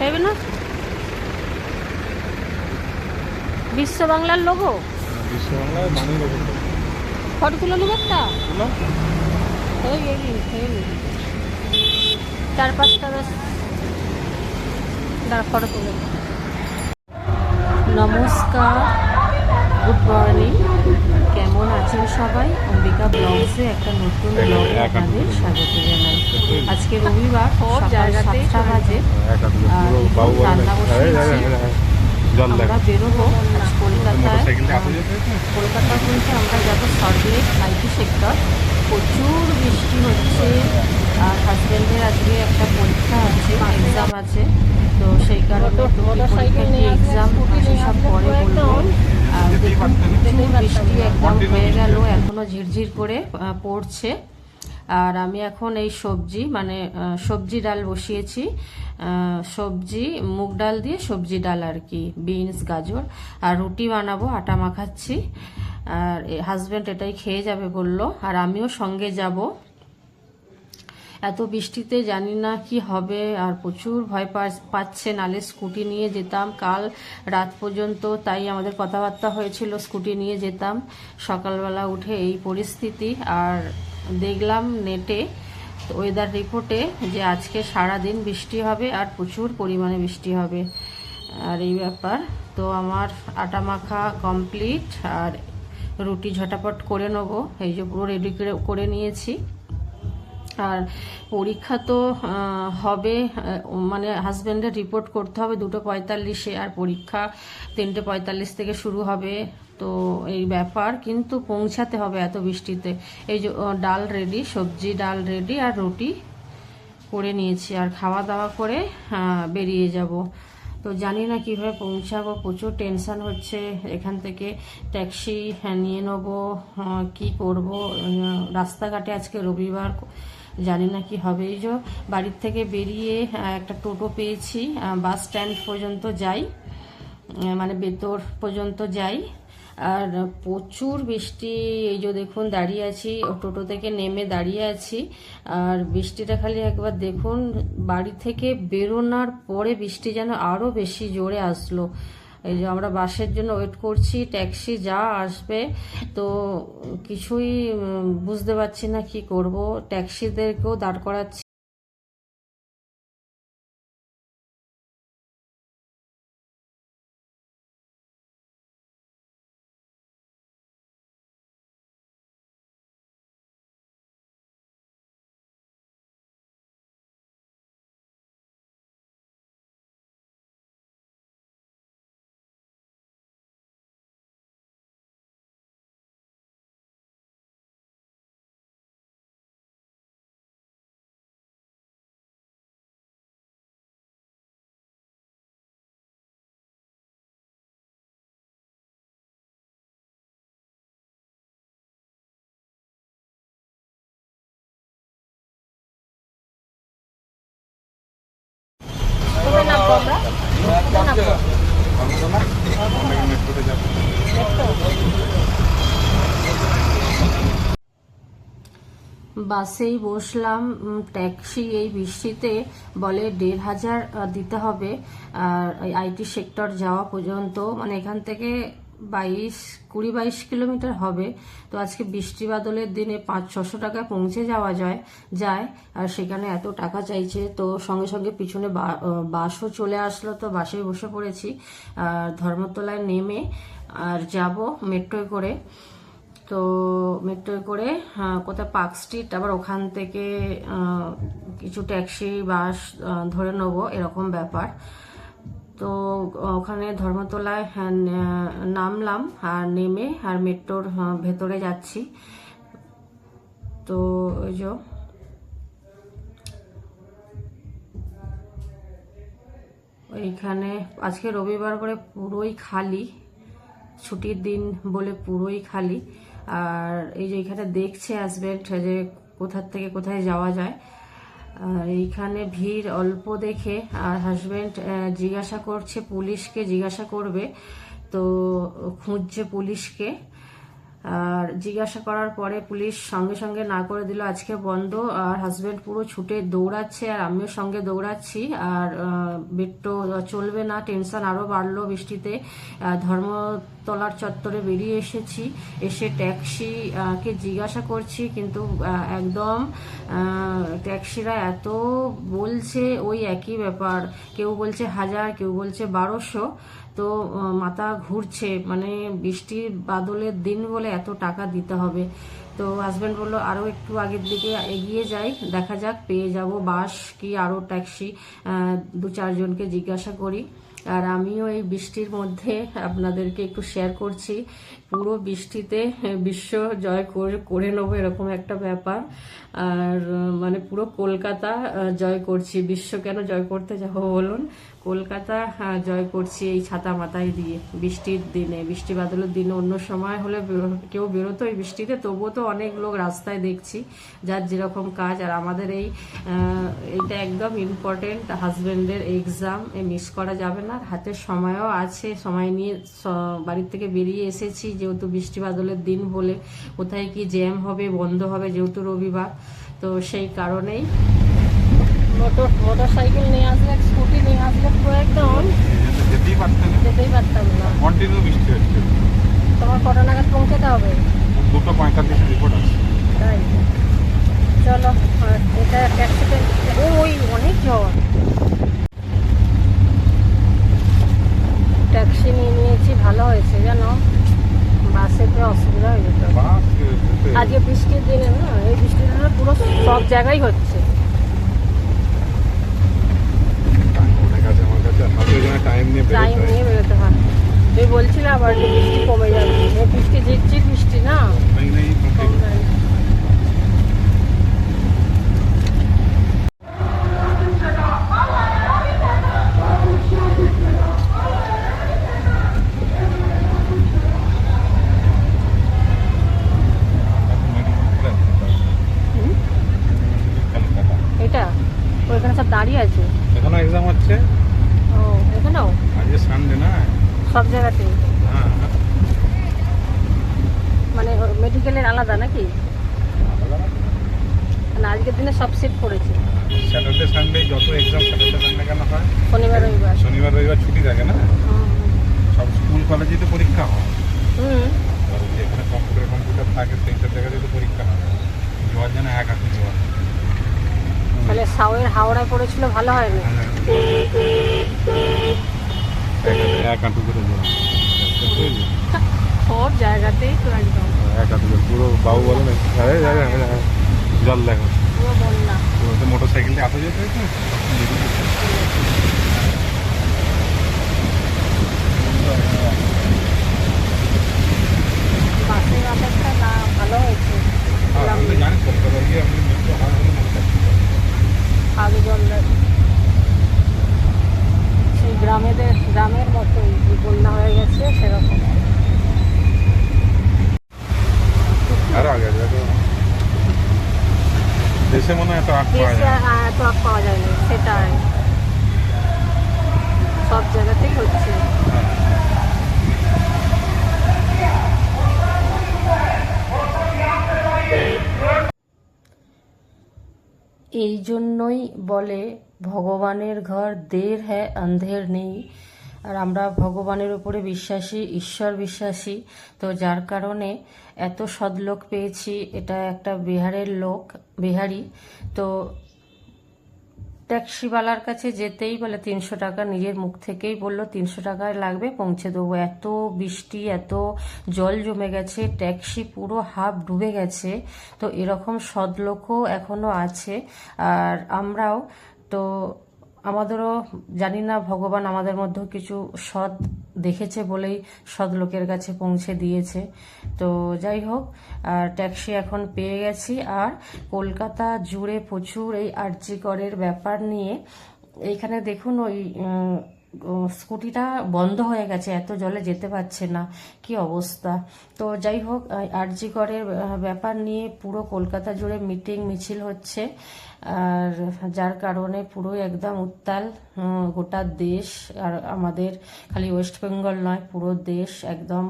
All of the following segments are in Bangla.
খাইবে না? বিশ্ব বাংলার লোগো বিশ্ববাংলায় বাণী রকম ফটো তুলে নেবে একটা। চার পাঁচটা বেশ দাঁড়া ফটো তুলে নমস্কার গুড মর্নিং কেমন আছেন সবাই? অম্বিকা ব্লগসে একটা নতুন ব্লগে আপনাদের স্বাগত জানাই। আজকে রবিবার সকাল সাতটা বাজে। রান্না এই, জল দেখ আমরা বেরোবো আজ কলকাতায়? কলকাতা বলতে আমরা যাব সল্টলেক আইটি সেক্টর প্রচুর বৃষ্টি হচ্ছে। আর হাজব্যান্ডের আজকে একটা পরীক্ষা আছে এক্সাম আছে। তো সেই কারণে পরীক্ষা এক্সাম সেসব পরে বলব। আর হয়ে গেল, এখনও ঝিরঝির করে পড়ছে। আর আমি এখন এই সবজি মানে সবজি ডাল বসিয়েছি। সবজি, মুগ ডাল দিয়ে সবজি ডাল আর কি, বিনস, গাজর, আর রুটি বানাবো, আটা মাখাচ্ছি। আর হাজব্যান্ড এটাই খেয়ে যাবে বলল, আর আমিও সঙ্গে যাব। এত বৃষ্টিতে জানি না কি হবে, আর প্রচুর ভয় পাচ্ছে। নালে স্কুটি নিয়ে যেতাম। কাল রাত পর্যন্ত তাই আমাদের কথাবার্তা হয়েছিল, স্কুটি নিয়ে যেতাম। সকালবেলা উঠে এই পরিস্থিতি, আর দেখলাম নেটে ওয়েদার রিপোর্টে যে আজকে সারা দিন বৃষ্টি হবে, আর প্রচুর পরিমাণে বৃষ্টি হবে। আর এই ব্যাপার। তো আমার আটা মাখা কমপ্লিট আর রুটি ঝটাপট করে নেব। এই যে পুরো রেডি করে নিয়েছি। আর পরীক্ষা তো হবে মানে হাজব্যান্ডের রিপোর্ট করতে হবে দুটো পঁয়তাল্লিশে আর পরীক্ষা তিনটে পঁয়তাল্লিশ থেকে শুরু হবে। তো এই ব্যাপার, কিন্তু পৌঁছাতে হবে এত বৃষ্টিতে। এই যে ডাল রেডি সবজি, ডাল রেডি আর রুটি করে নিয়েছি। আর খাওয়া দাওয়া করে বেরিয়ে যাব। তো জানি না কীভাবে পৌঁছাবো, প্রচুর টেনশন হচ্ছে। এখান থেকে ট্যাক্সি নিয়ে নেব কি করব? রাস্তাঘাটে আজকে রবিবার জানি না কি হবে। এই যে বাড়ির থেকে বেরিয়ে একটা টোটো পেয়েছি বাস স্ট্যান্ড পর্যন্ত যাই মানে বেতর পর্যন্ত যাই। আর প্রচুর বৃষ্টি, এই যে দেখুন দাঁড়িয়ে আছি টোটো থেকে নেমে দাঁড়িয়ে আছি। আর বৃষ্টিটা খালি একবার দেখুন, বাড়ি থেকে বেরোনোর পরে বৃষ্টি যেন আরও বেশি জোরে আসলো। এই যে আমরা বাসের জন্য ওয়েট করছি ট্যাক্সি যা আসবে, তো কিছুই বুঝতে পারছি না কি করব। ট্যাক্সিদেরকেও দাঁড় করাচ্ছি। বাসেই বসলাম ট্যাক্সি এই বৃষ্টিতে বলে দেড় হাজার দিতে হবে, আর আইটি সেক্টর যাওয়া পর্যন্ত। মানে এখান থেকে বাইশ, কুড়ি বাইশ কিলোমিটার হবে। তো আজকে বৃষ্টি বাদলের দিনে পাঁচ, ছশো টাকায় পৌঁছে যাওয়া যায় যায়। আর সেখানে এত টাকা চাইছে। তো সঙ্গে সঙ্গে পিছনে বাসও চলে আসলো। তো বাসে বসে পড়েছি। আর ধর্মতলায় নেমে আর যাব মেট্রোয় করে। তো মেট্রোয় করে কোথায় পার্ক স্ট্রিট, আবার ওখান থেকে কিছু ট্যাক্সি, বাস ধরে নেব, এরকম ব্যাপার। তো ওখানে ধর্মতলায় হ্যাঁ, নামলাম আর নেমে আর মেট্রোর ভেতরে যাচ্ছি। তো ওই যে। ওইখানে আজকে রবিবার করে পুরোই খালি। ছুটির দিন বলে পুরোই খালি। আর এই যে এখানে দেখছে হাজবেন্ড যে কোথার থেকে কোথায় যাওয়া যায়। আর এইখানে ভিড় অল্প দেখে আর হাজবেন্ড জিজ্ঞাসা করছে, পুলিশকে জিজ্ঞাসা করবে। তো খুঁজছে পুলিশকে। আর জিজ্ঞাসা করার পরে পুলিশ সঙ্গে সঙ্গে না করে দিল আজকে বন্ধ আর হাজবেন্ড পুরো ছুটে দৌড়াচ্ছে আর আমিও সঙ্গে দৌড়াচ্ছি আর বেট্টো চলবে না টেনশন আরও বাড়লো বৃষ্টিতে ধর্মতলার চত্বরে বেরিয়ে এসেছি এসে ট্যাক্সি আহ, কে জিজ্ঞাসা করছি কিন্তু একদম ট্যাক্সিরা এত বলছে ওই একই ব্যাপার কেউ বলছে হাজার কেউ বলছে বারোশো তো মাথা ঘুরছে। মানে বৃষ্টির বাদলের দিন বলে এত টাকা দিতে হবে। তো হাজব্যান্ড বলল আরও একটু আগের দিকে এগিয়ে যাই, দেখা যাক, পেয়ে যাব বাস কি আরও ট্যাক্সি দু চারজনকে জিজ্ঞাসা করি। আর আমিও এই বৃষ্টির মধ্যে আপনাদেরকে একটু শেয়ার করছি। পুরো বৃষ্টিতে বিশ্ব জয় করে করে নেব, এরকম একটা ব্যাপার। আর মানে পুরো কলকাতা জয় করছি। বিশ্ব কেন জয় করতে যাব বলুন? কলকাতা আহ, জয় করছি এই ছাতা মাথায় দিয়ে। বৃষ্টির দিনে বৃষ্টি বাদলের দিনে অন্য সময় হলে কেউ বেরোতো এই বৃষ্টিতে। তবুও তো অনেক লোক রাস্তায় দেখছি যার যেরকম কাজ। আর আমাদের এই এটা একদম ইম্পর্টেন্ট হাজবেন্ডের এক্সাম এ মিস করা যাবে না। হাতে সময়ও আছে সময় নিয়ে বাড়ির থেকে বেরিয়ে এসেছি। যেহেতু বৃষ্টি বাদলের দিন বলে কোথায় কি জ্যাম হবে বন্ধ হবে যেহেতু রবিবার। তো সেই কারণেই। মোটর মোটর সাইকেল নিয়ে আসলে স্কুটি নিয়ে আসলে পুরো একদম যেতেই পারতাম না। কন্টিনিউ বৃষ্টি হচ্ছে। তোমার কটা নাগাদ পৌঁছাতে হবে? দুটো পঁয়তাল্লিশ রিপোর্ট আছে। তাই? চলো আর এটা অ্যাক্সিডেন্ট ওই অনেক ঝড় ট্যাক্সি নিয়ে নিয়েছি ভালো হয়েছে জানো? বাসেতে অসুবিধা হয়ে যেত। বাস আজকে বৃষ্টির দিনে না এই বৃষ্টির দিনে পুরো সব জায়গায় হচ্ছে। টাইম নিয়ে বেরোতে হয়। তুই বলছিলাম আবার বৃষ্টি কমে যাবে। বৃষ্টি ঝিরঝির বৃষ্টি না হয় নেই কম যায় না। হুম? কলকাতা এটা ওইখানে সব দাঁড়িয়ে আছে এখনও এক্সাম হচ্ছে ও এখানেও আজকে সানডে না সব জায়গাতেই হ্যাঁ মানে মেডিকেলের আলাদা নাকি না আজকের দিনে সব সেট করেছে স্যাটারডে সানডে যত এক্সাম স্যাটারডে সানডে কেন হয়? শনিবার রবিবার। শনিবার রবিবার ছুটি থাকে না? সব স্কুল কলেজে তো পরীক্ষা হয়। যেখানে কম্পিউটার কম্পিউটার থাকে সেই সব জায়গাতে তো পরীক্ষা হয় জোয়ার যেন এক হাতে জোয়ার তাহলে সাউয়ের হাওড়ায় পড়েছিল ভালো হয়নি? এক হাঁটু করে জোয়ার সব জায়গাতেই তো একদম। এক হাঁটু পুরো বাবু বলে না। আরে, জল দেখো। মোটর সাইকেলটা আসা যেতে হয়েছে বাসের ব্যাপারটা না ভালো হয়েছে আমি তো জানি কলকাতা গিয়ে আমি মেট্রো হয় বলে মনে করছি। আগে জল সেই গ্রামেদের গ্রামের মতোই যে বন্যা হয়ে গেছে সেরকম আরও আগে দেখো দেশে মনে হয় এত আট পাওয়া দেশে যায় না। আর এত আগ পাওয়া যায়নি সেটাই সব জায়গাতেই হচ্ছে এই জন্যই বলে, ভগবানের ঘর দের হ্যাঁ অন্ধের নেই। আর আমরা ভগবানের উপরে বিশ্বাসী, ঈশ্বর বিশ্বাসী। তো যার কারণে এত সদলোক পেয়েছি, এটা একটা বিহারের লোক, বিহারি। তো ট্যাক্সিওয়ালার কাছে যেতেই বলে তিনশো টাকা, নিজের মুখ থেকেই বলল তিনশো টাকায় লাগবে, পৌঁছে দেবো। এত বৃষ্টি, এত জল জমে গেছে, ট্যাক্সি পুরো হাফ ডুবে গেছে। তো এরকম সদলোকও এখনও আছে। আর আমরাও, তো আমাদেরও জানি না, ভগবান আমাদের মধ্যেও কিছু সৎ দেখেছে বলেই সৎ লোকের কাছে পৌঁছে দিয়েছে। তো যাই হোক ট্যাক্সি এখন পেয়ে গেছি। আর কলকাতা জুড়ে প্রচুর এই আর্জি করের ব্যাপার নিয়ে এইখানে দেখুন ওই স্কুটিটা বন্ধ হয়ে গেছে, এত জলে যেতে পারছে না, কি অবস্থা। তো যাই হোক আরজি করের ব্যাপার নিয়ে পুরো কলকাতা জুড়ে মিটিং, মিছিল হচ্ছে। আর যার কারণে পুরো একদম উত্তাল গোটা দেশ, আর আমাদের খালি ওয়েস্ট বেঙ্গল নয়, পুরো দেশ একদম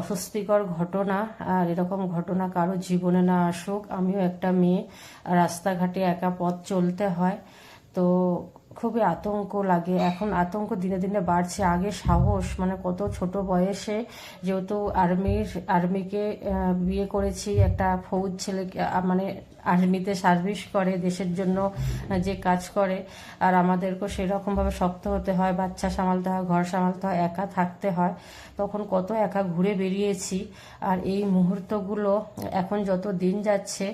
অস্বস্তিকর ঘটনা। আর এরকম ঘটনা কারও জীবনে না আসুক, আমিও একটা মেয়ে, রাস্তাঘাটে একা পথ চলতে হয়। তো খুবই আতঙ্ক লাগে। এখন আতঙ্ক দিনে দিনে বাড়ছে। আগে সাহস মানে কত ছোট বয়সে যেহেতু আর্মির, আর্মিকে বিয়ে করেছি, একটা ফৌজ ছেলেকে মানে আর্মিতে সার্ভিস করে দেশের জন্য যে কাজ করে। আর আমাদেরকেও সেরকমভাবে শক্ত হতে হয়, বাচ্চা সামালতে হয়, ঘর সামালতে হয়, একা থাকতে হয়। তখন কত একা ঘুরে বেরিয়েছি। আর এই মুহূর্তগুলো এখন যত দিন যাচ্ছে,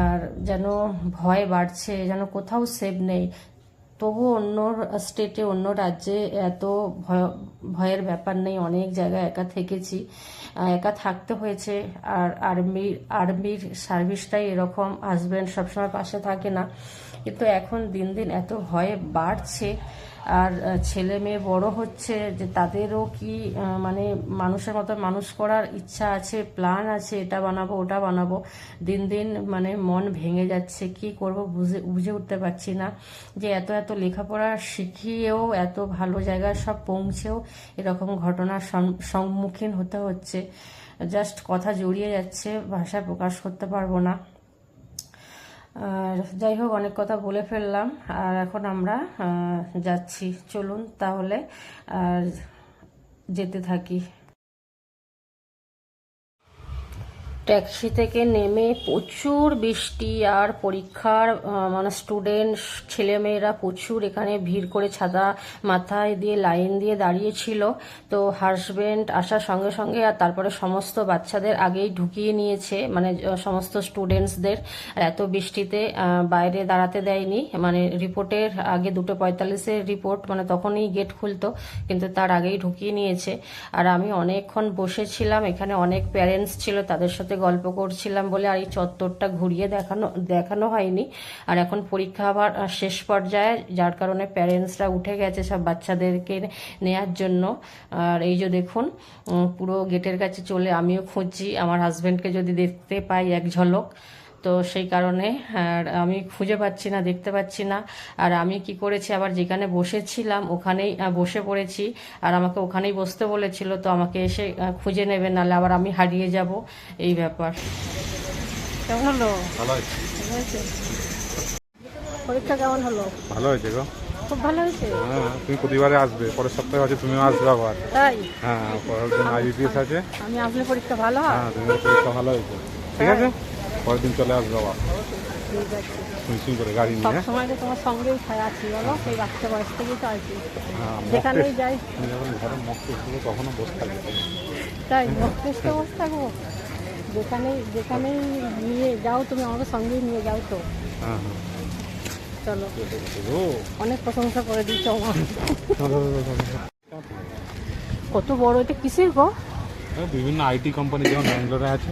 আর যেন ভয় বাড়ছে, যেন কোথাও সেভ নেই। তবু অন্য স্টেটে, অন্য রাজ্যে এত ভয়, ভয়ের ব্যাপার নেই। অনেক জায়গায় একা থেকেছি। একা থাকতে হয়েছে। আর আর্মির আর্মির সার্ভিসটাই এরকম। হাজব্যান্ড সবসময় পাশে থাকে না। কিন্তু এখন দিন দিন এত ভয়ে বাড়ছে, আর ছেলে মেয়ে বড় হচ্ছে, যে তাদেরও কি মানে মানুষের মতো মানুষ করার ইচ্ছা আছে, প্ল্যান আছে, এটা বানাবো, ওটা বানাবো, দিন দিন মানে মন ভেঙে যাচ্ছে, কি করব বুঝে বুঝে উঠতে পারছি না, যে এত এত লেখাপড়া শিখিয়েও, এত ভালো জায়গায় সব পৌঁছেও এরকম ঘটনার সম্মুখীন হতে হচ্ছে। জাস্ট কথা জড়িয়ে যাচ্ছে ভাষায় প্রকাশ করতে পারব না। আর যাই হোক, অনেক কথা বলে ফেললাম। আর এখন আমরা যাচ্ছি। চলুন তাহলে, আর যেতে থাকি। ট্যাক্সি থেকে নেমে প্রচুর বৃষ্টি আর পরীক্ষার মানে স্টুডেন্ট ছেলেমেয়েরা প্রচুর এখানে ভিড় করে ছাতা মাথায় দিয়ে লাইন দিয়ে দাঁড়িয়েছিল। তো হাজবেন্ড আসার সঙ্গে সঙ্গে আর তারপরে সমস্ত বাচ্চাদের আগেই ঢুকিয়ে নিয়েছে মানে সমস্ত স্টুডেন্টসদের এত বৃষ্টিতে বাইরে দাঁড়াতে দেয়নি। মানে রিপোর্টের আগে দুটো পঁয়তাল্লিশের রিপোর্ট মানে তখনই গেট খুলতো, কিন্তু তার আগেই ঢুকিয়ে নিয়েছে। আর আমি অনেকক্ষণ বসেছিলাম, এখানে অনেক প্যারেন্টস ছিল, তাদের সাথে গল্প করছিলাম বলে আর এই চত্বরটা ঘুরিয়ে দেখানো দেখানো হয়নি। আর এখন পরীক্ষা আবার শেষ পর্যায়ে, যার কারণে প্যারেন্টসরা উঠে গেছে সব বাচ্চাদেরকে নেয়ার জন্য। আর এই যে দেখুন পুরো গেটের কাছে চলে আমিও খুঁজছি। আমার হাজব্যান্ডকে যদি দেখতে পাই এক ঝলক। তো সেই কারণে আর আমি খুঁজে পাচ্ছি না দেখতে পাচ্ছি না। আর আমি কি করেছি আবার যেখানে বসেছিলাম ওখানেই বসে পড়েছি। আর আমাকে ওখানেই বসতে বলেছিল তো আমাকে এসে খুঁজে নেবে নাহলে আবার আমি হারিয়ে যাব। এই ব্যাপার। কেমন হলো? ভালো হয়েছে পরীক্ষা কেমন হলো? ভালো হয়েছে গো। খুব ভালো হয়েছে? হ্যাঁ তুমি প্রতিবারে আসবে। পরের সপ্তাহে আছে তুমিও আসবে আবার। তাই? হ্যাঁ পরের দিন আইবিপিএস আছে। আমি আসলে পরীক্ষা ভালো হ্যাঁ? তোমার পরীক্ষা ভালো হয়েছে। ঠিক আছে? পরের দিন চলে আসবে আবার। করে গাড়ি নিয়ে। সময় তো তোমার সঙ্গেই খায় আছি বলো? সেই বাচ্চা বয়স থেকেই তো আছি। হ্যাঁ যেখানেই যাই। তুমি যখন ঘরে মক টেস্ট দেবো বসে থাকবে তাই বসে থাকব। নিয়ে যাও তুমি আমাকে সঙ্গেই নিয়ে যাও তো। হ্যাঁ হ্যাঁ। চলো। অনেক প্রশংসা করে দিচ্ছ আমার। কত বড় এটা কিসের গো? বিভিন্ন আইটি কোম্পানি যেমন ব্যাঙ্গালোরে আছে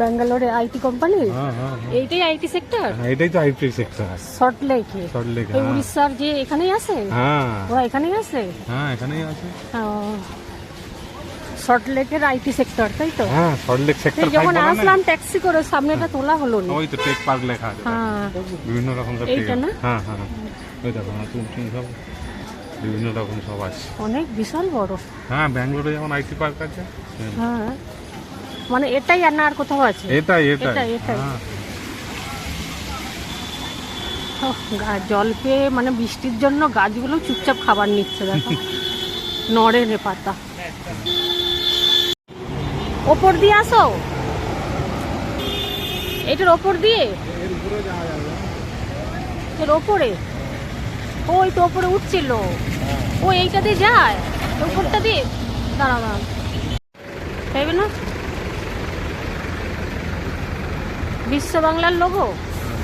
ব্যাঙ্গালোরে আইটি কোম্পানি হ্যাঁ হ্যাঁ হ্যাঁ। এইটাই আইটি সেক্টর? এটাই তো আইটি সেক্টর। শর্ট লেকে সল্ট লেক এই উড়িষ্যার যে এখানেই আছে? হ্যাঁ। ওরা এখানেই আছে? হ্যাঁ এখানেই আছে। শর্ট লেকের আইটি সেক্টর তাই তো? হ্যাঁ সল্ট লেক সেক্টর যখন আসলাম ট্যাক্সি করে সামনেটা তোলা হলো না। ওই তো টেক পার্ক লেখা আছে। হ্যাঁ। বিভিন্ন রকম সব এইটা না? হ্যাঁ হ্যাঁ। ওই দেখো না তুমি সব। বিভিন্ন রকম সব আছে। অনেক বিশাল বড়। হ্যাঁ ব্যাঙ্গালোরে যেমন আইটি পার্ক আছে হ্যাঁ। মানে এটাই আর না আর কোথাও আছে? এটাই এটাই। এটাই। হ্যাঁ। জল পেয়ে মানে বৃষ্টির জন্য গাছগুলো চুপচাপ খাবার নিচ্ছে দেখো। নড়ে রে পাতা। ওপর দিয়ে আসো। এটার ওপর দিয়ে? এর ওপরে? ওই তো ওপরে উঠছিল। ও এইটা দিয়ে যায়? ওপরটা দিয়ে? দাঁড়া দাঁড়া খাইবে না? বিশ্ব বাংলার লোগো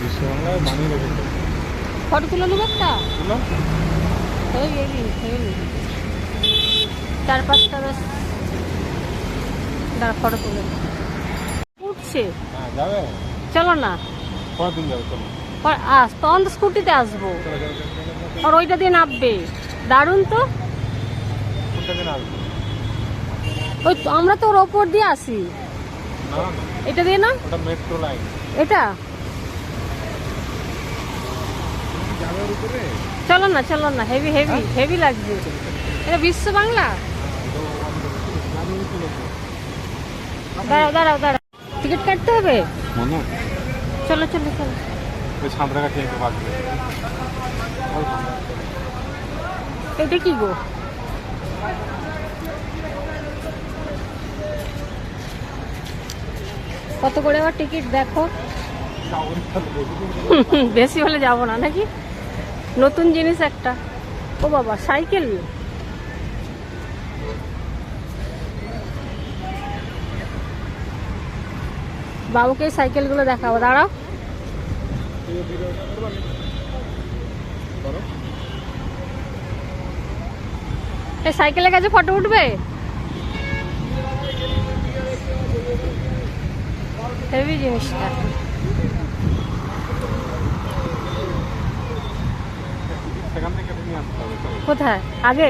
বিশ্ববাংলায় বানিয়ে রেখে ফটো তুলে নেব একটা? চার পাঁচটা বেশ দাঁড়া ফটো তুলে। উঠছে। হ্যাঁ চলো না। আস তখন তো স্কুটিতে আসব। আর ওইটা দিয়ে নামবে। দারুণ তো। ওই আমরা তো ওর ওপর দিয়ে আসি। এটা দিয়ে না? মেট্রো লাইন এটা? চলো না চলো না হেভি হেভি হেভি লাগবে। এটা বিশ্ব বাংলা? দাঁড়াও দাঁড়াও দাঁড়াও। টিকিট কাটতে হবে? চলো চলো চলো। এটা কি গো? কত করে আবার টিকিট দেখো? বেশি হলে যাব না, নাকি? নতুন জিনিস একটা। ও বাবা, সাইকেল? বাবুকে সাইকেলগুলো দেখাবো, দাঁড়াও। এই সাইকেলের কাছে ফটো উঠবে? হেভি জিনিসটা। কোথায় আগে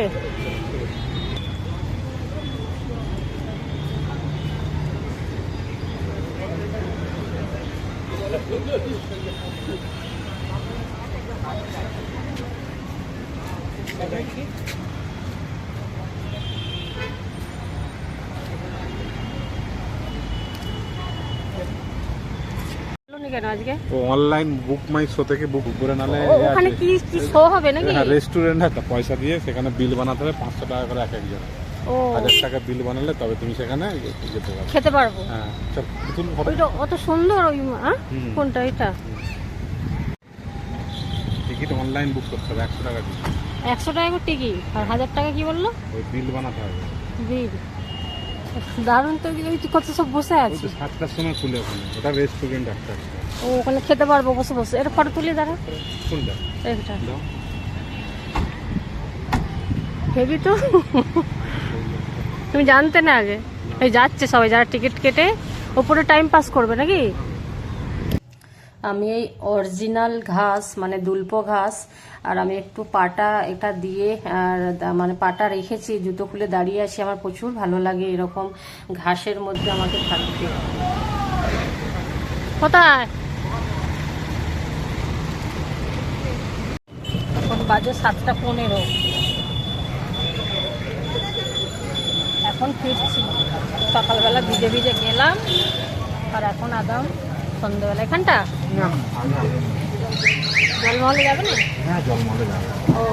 কেন আজকে? ও অনলাইন বুক মাই শো থেকে বুক করে নালে ওখানে কি কি শো হবে নাকি? হ্যাঁ রেস্টুরেন্ট আছে পয়সা দিয়ে সেখানে বিল বানাতে হবে পাঁচশো টাকা করে এক একজন। হাজার টাকা বিল বানালে তবে তুমি সেখানে যেতে পারবে। খেতে পারব। হ্যাঁ ওইটা অত সুন্দর ওই? কোনটা এটা? টিকিট অনলাইন বুক করতে হবে একশো টাকা দিয়ে। একশো টাকা করে টিকিট আর হাজার টাকা কি বলল? ওই বিল বানাতে হবে। বিল দারুণ তো ওই তো কত সব বসে আছে। সাতটার সময় খুলে ওখানে। ওটা রেস্টুরেন্ট একটা। ও ওখানে খেতে পারব বসে বসে। এটা ফটো তুলে দাঁড়া। হেবি তো। তুমি জানতে না আগে। এই যাচ্ছে সবাই যারা টিকিট কেটে। ওপরে টাইম পাস করবে নাকি? আমি এই অরিজিনাল ঘাস মানে দুল্প ঘাস আর আমি একটু পাটা এটা দিয়ে আর মানে পাটা রেখেছি জুতো খুলে দাঁড়িয়ে আছি আমার প্রচুর ভালো লাগে এরকম ঘাসের মধ্যে আমাকে থাকতে। কোথায়? বাজে সাতটা পনেরো। এখন ফিরছি। সকালবেলা ভিজে ভিজে গেলাম আর এখন আদাম সন্ধ্যেবেলা। এখানটা? জলমহলে যাবে না? হ্যাঁ যাবে। ও।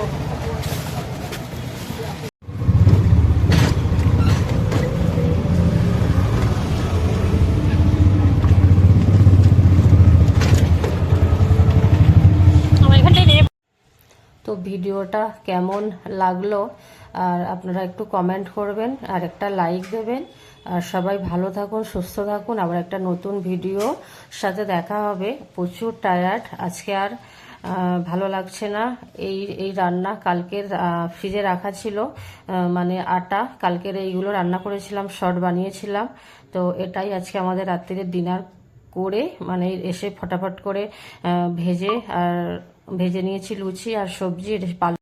ভিডিওটা কেমন লাগল, আর আপনারা একটু কমেন্ট করবেন, আর একটা লাইক দেবেন। আর সবাই ভালো থাকুন, সুস্থ থাকুন। আবার একটা নতুন ভিডিও সাথে দেখা হবে। প্রচুর টায়ার্ড আজকে আর ভালো লাগছে না। এই এই রান্না কালকের ফ্রিজে রাখা ছিল মানে আটা। কালকের এইগুলো রান্না করেছিলাম শর্ট বানিয়েছিলাম। তো এটাই আজকে আমাদের রাত্রির ডিনার করে মানে এসে ফটাফট করে ভেজে, আর ভেজে নিয়েছি লুচি আর সবজি এটা পাল